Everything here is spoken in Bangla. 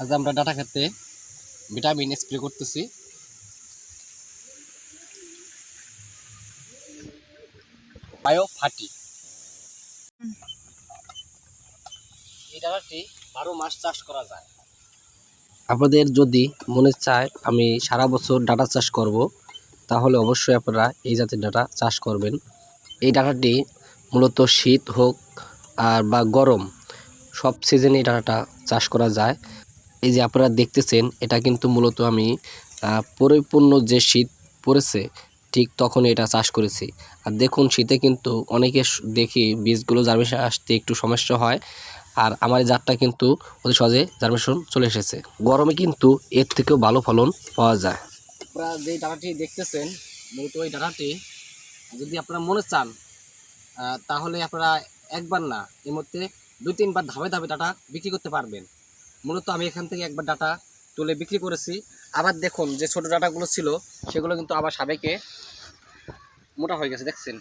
আজ আমরা ডাটা খেতে ভিটামিন স্প্রে করতেছি। বায়ো ফাটি এই ডাটাটি বারো মাস চাষ করা যায়। আপনাদের যদি মনে চায় আমি সারা বছর ডাটা চাষ করব, তাহলে অবশ্যই আপনারা এই জাতের ডাটা চাষ করবেন। এই ডাটাটি মূলত শীত হোক আর বা গরম, সব সিজনে এই ডাটাটা চাষ করা যায়। এই যে আপনারা দেখতেছেন, এটা কিন্তু মূলত আমি পরিপূর্ণ যে শীত পড়েছে, ঠিক তখন এটা চাষ করেছি। আর দেখুন, শীতে কিন্তু অনেকে দেখি বীজগুলো জার্মিনেশন আসতে একটু সমস্যা হয়। আর আমার এই জাতটা কিন্তু অতি সহজে জার্মিনেশন চলে এসেছে। গরমে কিন্তু এর থেকেও ভালো ফলন পাওয়া যায়। আপনারা যে ডাটাটি দেখতেছেন, মূলত ওই ডাটাটি, যদি আপনারা মনে চান তাহলে আপনারা একবার না, এর মধ্যে দুই তিনবার ধাপে ধাপে ডাটা বিক্রি করতে পারবেন। মূলত আমি এখান থেকে একবার ডাটা তুলে বিক্রি করেছি। আবার দেখুন যে ছোট ডাটাগুলো ছিল, সেগুলো কিন্তু আবার সাবেকে মোটা হয়ে গেছে, দেখছেন?